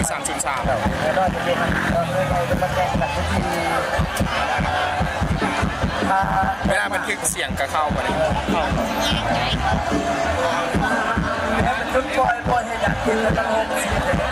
คิวสามศูนสามแล้วก็จะเป็นเราจะมาแจ้งกับทีเวลาบันทึกเสียงก็เข้าไปเลยชุดปล่อยปล่อยให้อยากกินแล้วก็ล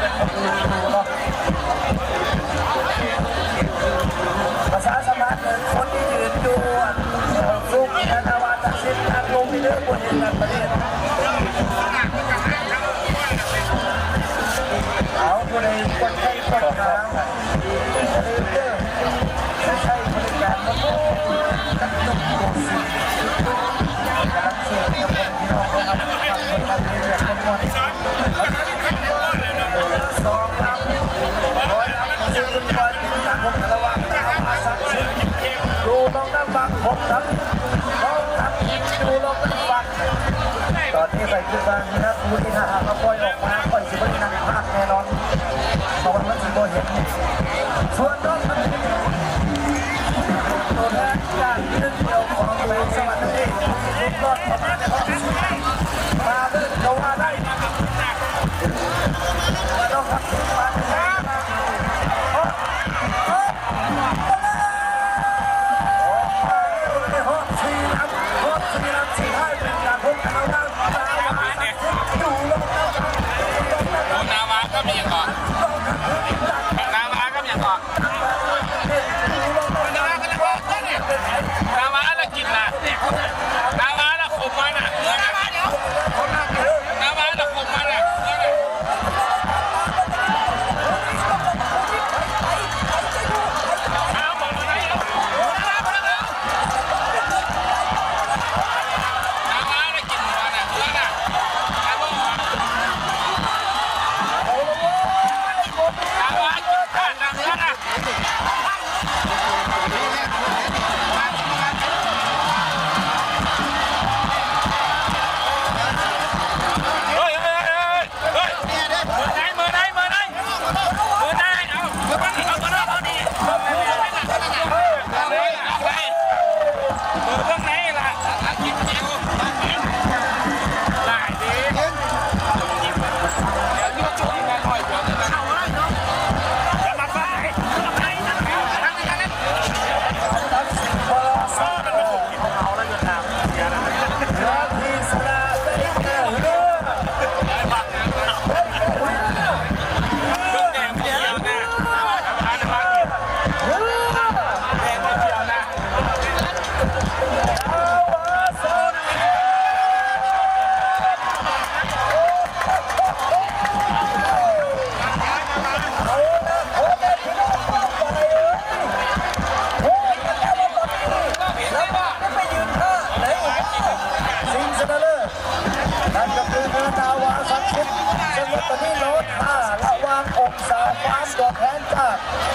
ตอนนี้ใส่ชุดบางนะครับผู้ที่หาหาคอยออกไป ตัวเห็นส่วนรถมันตัวแรกการเรื่องเดียวของเมืองสวรรค์นี่รถประมาณในห้อง up.